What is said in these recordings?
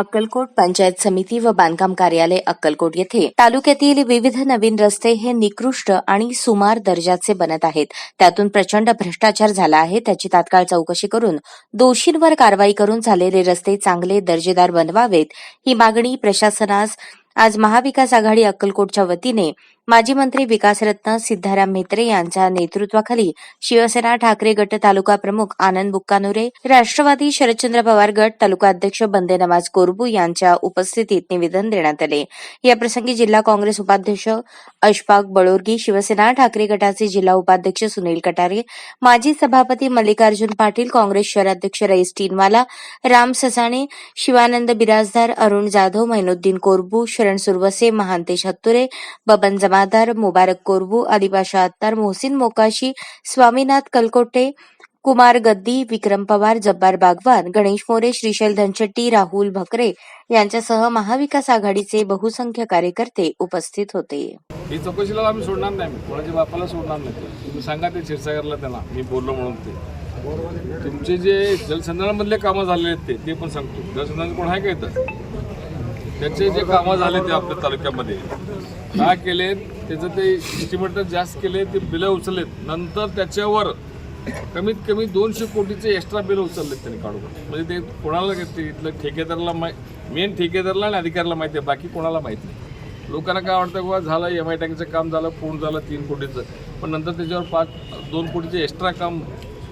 अक्कलकोट पंचायत समिती व बांधकाम कार्यालय अक्कलकोट येथे. तालुक्यातील विविध नवीन रस्ते हे निकृष्ट आणि सुमार दर्जाचे बनत आहेत. त्यातून प्रचंड भ्रष्टाचार झाला आहे. त्याची तात्काळ चौकशी करून दोषींवर कारवाई करून झालेले रस्ते चांगले दर्जेदार बनवावेत. ही मागणी प्रशासनास आज महाविकास आघाडी अक्कलकोटच्या वतीने माजी मंत्री विकासरत्न सिद्धाराम म्हेत्रे यांच्या नेतृत्वाखाली शिवसेना ठाकरे गट तालुका प्रमुख आनंद बुक्कानुरे राष्ट्रवादी शरदचंद्र पवार गट तालुका अध्यक्ष बंदे नवाज कोरबू यांच्या उपस्थितीत निवेदन देण्यात आले. याप्रसंगी जिल्हा काँग्रेस उपाध्यक्ष अशफाक बळोरगी शिवसेना ठाकरे गटाचे जिल्हा उपाध्यक्ष सुनील कटारे माजी सभापती मल्लिकार्जुन पाटील काँग्रेस शहराध्यक्ष रईस टीनवाला राम ससाणे शिवानंद बिराजदार अरुण जाधव मैनुद्दीन कोरबू शरण सुरवसे महांतेश हत्तुरे बबन जमा जमादार मुबारक कोरबू आदिबाशा अत्तार मोहसिन मोकाशी स्वामीनाथ कलकोटे कुमार गद्दी विक्रम पवार जब्बार बागवान गणेश मोरे श्रीशैल धनशेट्टी राहुल भकरे यांच्यासह महाविकास आघाडीचे बहुसंख्य कार्यकर्ते उपस्थित होते. ही चौकशीला आम्ही सोडणार नाही. कोणाच्या बापाला सोडणार नाही. तुम्ही सांगा ते क्षीरसागरला त्यांना. मी बोललो म्हणून ते. तुमचे जे जलसंधारणामधले कामं झालेले आहेत ते ते पण सांगतो. जलसंधारण कोण आहे का इथं? त्याचे जे कामं झाले ते आपल्या तालुक्यामध्ये. काय केले त्याचं ते इस्टिमेटर जास्त केले ते बिलं उचललेत. नंतर त्याच्यावर कमीत कमी दोनशे कोटीचे एक्स्ट्रा बिल उचलले त्यांनी काढून. म्हणजे ते कोणाला इथलं ठेकेदाराला माहि मेन ठेकेदाराला आणि अधिकाऱ्याला माहिती आहे बाकी कोणाला माहिती नाही. लोकांना काय वाटतं बाबा झालं एम आय टँकचं काम झालं पूर्ण झालं तीन कोटीचं. पण नंतर त्याच्यावर पाच दोन कोटीचे एक्स्ट्रा काम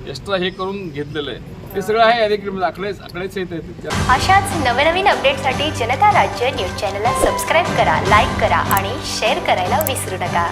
एक्स्ट्रा हे करून घेतलेलं आहे. हे सगळं आहे अधिकारी आकडे आकडेच येत आहेत. अशाच नवनवीन अपडेटसाठी जनता राज्य न्यूज चॅनलला सबस्क्राईब करा लाईक करा आणि शेअर करायला विसरू नका.